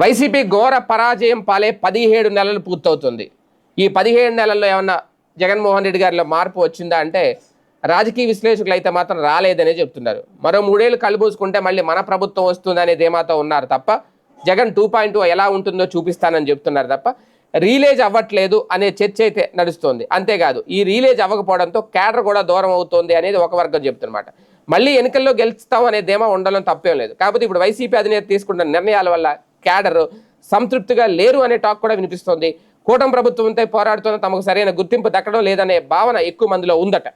YCP ఘోర పరాజయం పాలే పదిహేడు నెలలు పూర్తవుతుంది. ఈ పదిహేడు నెలల్లో ఏమన్నా జగన్మోహన్ రెడ్డి గారిలో మార్పు వచ్చిందా అంటే రాజకీయ విశ్లేషకులు అయితే మాత్రం రాలేదనే చెప్తున్నారు. మరో మూడేళ్ళు కలుబూసుకుంటే మళ్ళీ మన ప్రభుత్వం వస్తుందనే ధీమాతో ఉన్నారు తప్ప జగన్ టూ పాయింట్ ఎలా ఉంటుందో చూపిస్తానని చెప్తున్నారు తప్ప రీలేజ్ అవ్వట్లేదు అనే చర్చ అయితే నడుస్తోంది. అంతేకాదు ఈ రీలేజ్ అవ్వకపోవడంతో క్యాడర్ కూడా దూరం అవుతోంది అనేది ఒక వర్గం చెప్తున్నమాట. మళ్ళీ ఎన్నికల్లో గెలుస్తాం అనే ధీమా ఉండడం తప్పేం లేదు. కాకపోతే ఇప్పుడు వైసీపీ అధినేత తీసుకున్న నిర్ణయాల వల్ల క్యాడర్ సంతృప్తిగా లేరు అనే టాక్ కూడా వినిపిస్తోంది. కూటమి ప్రభుత్వంతో పోరాడుతున్న తమకు సరైన గుర్తింపు దక్కడం లేదనే భావన ఎక్కువ మందిలో ఉందట.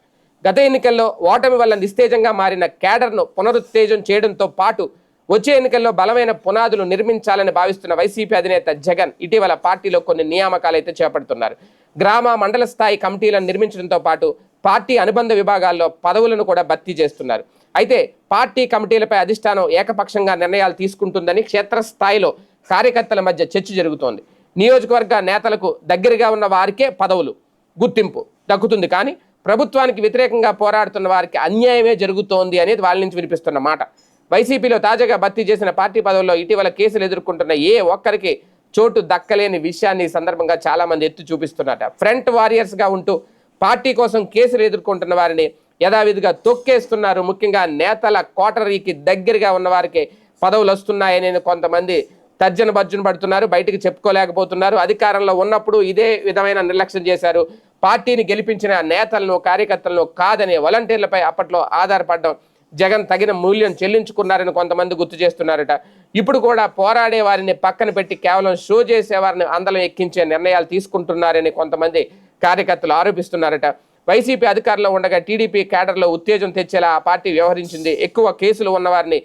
గత ఎన్నికల్లో ఓటమి వల్ల నిస్తేజంగా మారిన క్యాడర్ను పునరుత్తేజం చేయడంతో పాటు వచ్చే ఎన్నికల్లో బలమైన పునాదులు నిర్మించాలని భావిస్తున్న వైసీపీ అధినేత జగన్ ఇటీవల పార్టీలో కొన్ని నియామకాలు అయితే చేపడుతున్నారు. గ్రామ మండల స్థాయి కమిటీలను నిర్మించడంతో పాటు పార్టీ అనుబంధ విభాగాల్లో పదవులను కూడా భర్తీ చేస్తున్నారు. అయితే పార్టీ కమిటీలపై అధిష్టానం ఏకపక్షంగా నిర్ణయాలు తీసుకుంటుందని క్షేత్రస్థాయిలో కార్యకర్తల మధ్య చర్చ జరుగుతోంది. నియోజకవర్గ నేతలకు దగ్గరగా ఉన్న వారికే పదవులు గుర్తింపు దక్కుతుంది. కానీ ప్రభుత్వానికి వ్యతిరేకంగా పోరాడుతున్న వారికి అన్యాయమే జరుగుతోంది అనేది వాళ్ళ నుంచి వినిపిస్తున్న మాట. వైసీపీలో తాజాగా భర్తీ చేసిన పార్టీ పదవుల్లో ఇటీవల కేసులు ఎదుర్కొంటున్న ఏ ఒక్కరికి చోటు దక్కలేని విషయాన్ని ఈ సందర్భంగా చాలామంది ఎత్తి చూపిస్తున్నట. ఫ్రంట్ వారియర్స్గా ఉంటూ పార్టీ కోసం కేసులు ఎదుర్కొంటున్న వారిని యథావిధిగా తొక్కేస్తున్నారు. ముఖ్యంగా నేతల కోటరీకి దగ్గరగా ఉన్న వారికి పదవులు వస్తున్నాయని కొంతమంది తర్జన భర్జన పడుతున్నారు. బయటికి చెప్పుకోలేకపోతున్నారు. అధికారంలో ఉన్నప్పుడు ఇదే విధమైన నిర్లక్ష్యం చేశారు. పార్టీని గెలిపించిన నేతలను కార్యకర్తలను కాదని వాలంటీర్లపై అప్పట్లో ఆధారపడడం జగన్ తగిన మూల్యం చెల్లించుకున్నారని కొంతమంది గుర్తు చేస్తున్నారట. ఇప్పుడు కూడా పోరాడే వారిని పక్కన పెట్టి కేవలం షో చేసే వారిని అందలం ఎక్కించే నిర్ణయాలు తీసుకుంటున్నారని కొంతమంది కార్యకర్తలు ఆరోపిస్తున్నారట. వైసీపీ అధికారంలో ఉండగా టీడీపీ కేడర్లో ఉత్తేజం తెచ్చేలా ఆ పార్టీ వ్యవహరించింది. ఎక్కువ కేసులు ఉన్నవారిని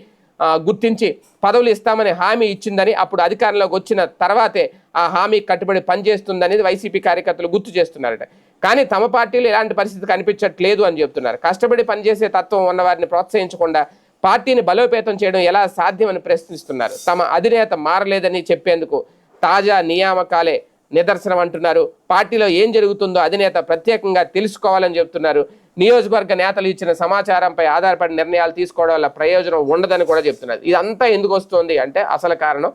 గుర్తించి పదవులు ఇస్తామని హామీ ఇచ్చిందని అప్పుడు అధికారంలోకి వచ్చిన తర్వాతే ఆ హామీ కట్టుబడి పనిచేస్తుందనేది వైసీపీ కార్యకర్తలు గుర్తు చేస్తున్నారట. కానీ తమ పార్టీలో ఎలాంటి పరిస్థితి కనిపించట్లేదు అని చెప్తున్నారు. కష్టపడి పనిచేసే తత్వం ఉన్నవారిని ప్రోత్సహించకుండా పార్టీని బలోపేతం చేయడం ఎలా సాధ్యమని ప్రశ్నిస్తున్నారు. తమ అధినేత మారలేదని చెప్పేందుకు తాజా నియామకాలే నిదర్శనం అంటున్నారు. పార్టీలో ఏం జరుగుతుందో అధినేత ప్రత్యేకంగా తెలుసుకోవాలని చెప్తున్నారు. నియోజకవర్గ నేతలు ఇచ్చిన సమాచారంపై ఆధారపడి నిర్ణయాలు తీసుకోవడం వల్ల ప్రయోజనం ఉండదని కూడా చెప్తున్నారు. ఇదంతా ఎందుకు వస్తుంది అంటే అసలు కారణం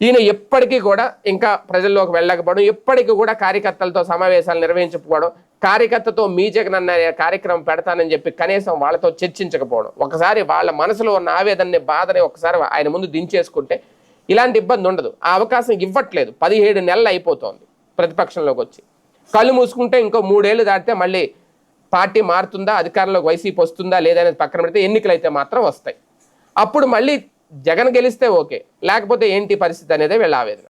ఈయన ఎప్పటికీ కూడా ఇంకా ప్రజల్లోకి వెళ్ళకపోవడం ఎప్పటికీ కూడా కార్యకర్తలతో సమావేశాలు నిర్వహించకపోవడం కార్యకర్తతో మీ జగన్ అన్న కార్యక్రమం పెడతానని చెప్పి కనీసం వాళ్ళతో చర్చించకపోవడం ఒకసారి వాళ్ళ మనసులో ఉన్న ఆవేదనని బాధని ఒకసారి ఆయన ముందు దించేసుకుంటే ఇలాంటి ఇబ్బంది ఉండదు. ఆ అవకాశం ఇవ్వట్లేదు. పదిహేడు నెలలు అయిపోతోంది ప్రతిపక్షంలోకి వచ్చి. కళ్ళు మూసుకుంటే ఇంకో మూడేళ్ళు దాటితే మళ్ళీ పార్టీ మారుతుందా? అధికారంలోకి వైసీపీ వస్తుందా? లేదనేది పక్కన పెడితే ఎన్నికలు అయితే మాత్రం వస్తాయి. అప్పుడు మళ్ళీ జగన్ గెలిస్తే ఓకే. లేకపోతే ఏంటి పరిస్థితి అనేది వీళ్ళ ఆవేదన?